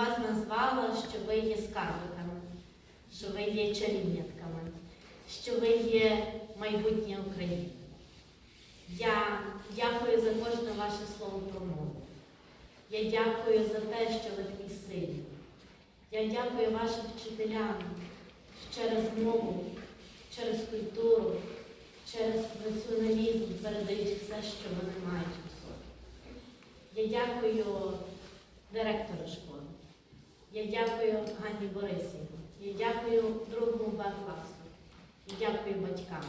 вас назвала, що ви є скарбиками, що ви є чарівнятками, що ви є майбутнє України. Я дякую за кожне ваше слово промову. Я дякую за те, що ви такі сильні. Я дякую вашим вчителям через мову, через культуру, через націоналізм передають все, що вони мають у собі. Я дякую директору школи. Я дякую Ганні Борисівні. Я дякую другому класу. Я дякую батькам.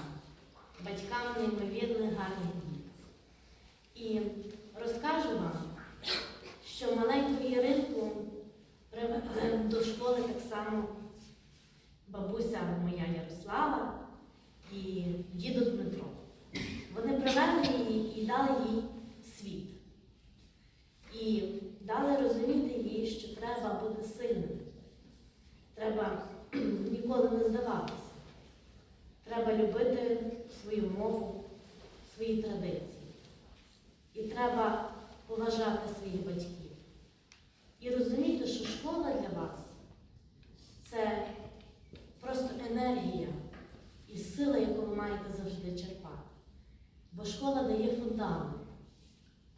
Батькам неймовірних гарних дітей. І розкажу вам, що маленьку Іринку до школи так само бабуся моя Ярослава і діду Дмитро. Вони привели її і дали їй світ. І дали розуміти їй, що треба бути сильним. Треба ніколи не здаватися. Треба любити свою мову, свої традиції. І треба поважати своїх батьків. І розуміти, що школа для вас це просто енергія і сила, яку ви маєте завжди черпати. Бо школа дає фундамент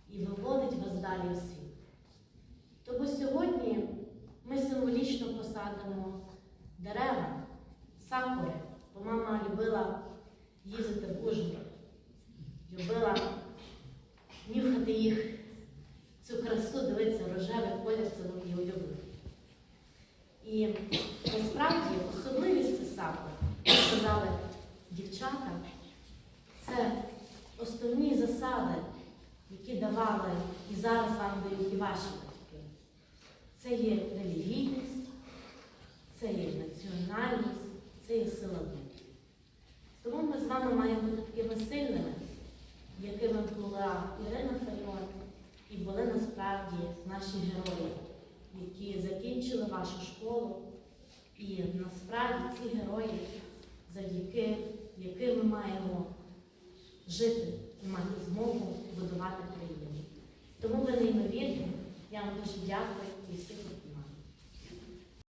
і виводить вас далі у світ. Тому сьогодні ми символічно посадимо дерева, сакури, бо мама любила їздити в Ужгород, любила нюхати їх, цю красу, дивитися рожевий колір, це її улюблений. І насправді особливість сакур, як сказали дівчата, це основні засади, які давали і зараз вам дають і ваші батьки. Це є релігійність, це є національність, це є сила. Тому ми з вами маємо бути такими сильними, якими була Ірина Фаріон, і були насправді наші герої, які закінчили вашу школу. І насправді ці герої, завдяки яким ми маємо жити і мати змогу будувати країну. Тому ви неймовірні. Я вам дуже дякую і всіх.